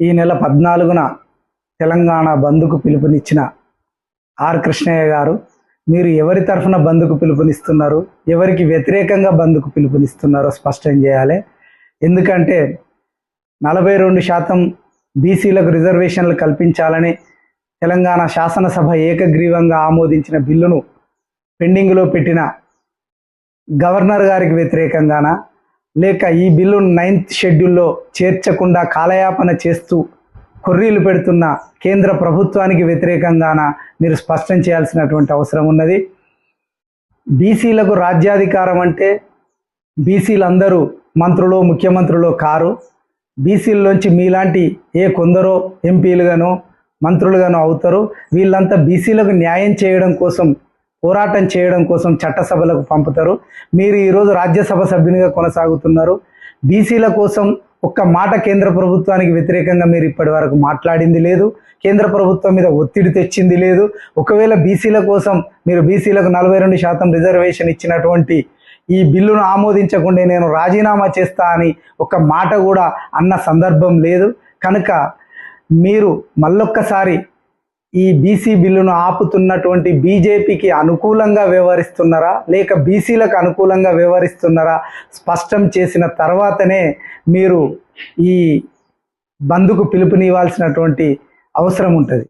ఈ నెల పద్నాలుగున తెలంగాణ బంధుకు పిలుపునిచ్చిన ఆర్ కృష్ణయ్య గారు మీరు ఎవరి తరఫున బంధుకు పిలుపునిస్తున్నారు ఎవరికి వ్యతిరేకంగా బంధుకు పిలుపునిస్తున్నారో స్పష్టం చేయాలి. ఎందుకంటే నలభై రెండు శాతం బీసీలకు రిజర్వేషన్లు కల్పించాలని తెలంగాణ శాసనసభ ఏకగ్రీవంగా ఆమోదించిన బిల్లును పెండింగ్లో పెట్టిన గవర్నర్ గారికి వ్యతిరేకంగానా? లేక ఈ బిల్లు నైన్త్ షెడ్యూల్లో చేర్చకుండా కాలయాపన చేస్తూ కొర్రీలు పెడుతున్న కేంద్ర ప్రభుత్వానికి వ్యతిరేకంగాన మీరు స్పష్టం చేయాల్సినటువంటి అవసరం ఉన్నది. బీసీలకు రాజ్యాధికారం అంటే బీసీలందరూ మంత్రులు ముఖ్యమంత్రులు కారు. బీసీల్లోంచి మీలాంటి ఏ కొందరో ఎంపీలుగానో మంత్రులుగానో అవుతారు. వీళ్ళంతా బీసీలకు న్యాయం చేయడం కోసం పోరాటం చేయడం కోసం చట్టసభలకు పంపుతారు. మీరు ఈరోజు రాజ్యసభ సభ్యునిగా కొనసాగుతున్నారు. బీసీల కోసం ఒక్క మాట కేంద్ర ప్రభుత్వానికి వ్యతిరేకంగా మీరు ఇప్పటి వరకు మాట్లాడింది లేదు. కేంద్ర ప్రభుత్వం మీద ఒత్తిడి తెచ్చింది లేదు. ఒకవేళ బీసీల కోసం మీరు బీసీలకు నలభై రెండు శాతం రిజర్వేషన్ ఇచ్చినటువంటి ఈ బిల్లును ఆమోదించకుండా నేను రాజీనామా చేస్తా అని ఒక మాట కూడా అన్న సందర్భం లేదు. కనుక మీరు మళ్ళొక్కసారి ఈ బీసీ బిల్లును ఆపుతున్నటువంటి బీజేపీకి అనుకూలంగా వ్యవహరిస్తున్నారా? లేక బీసీలకు అనుకూలంగా వ్యవహరిస్తున్నారా? స్పష్టం చేసిన తర్వాతనే మీరు ఈ బంద్కు పిలుపునివ్వాల్సినటువంటి అవసరం ఉంటుంది.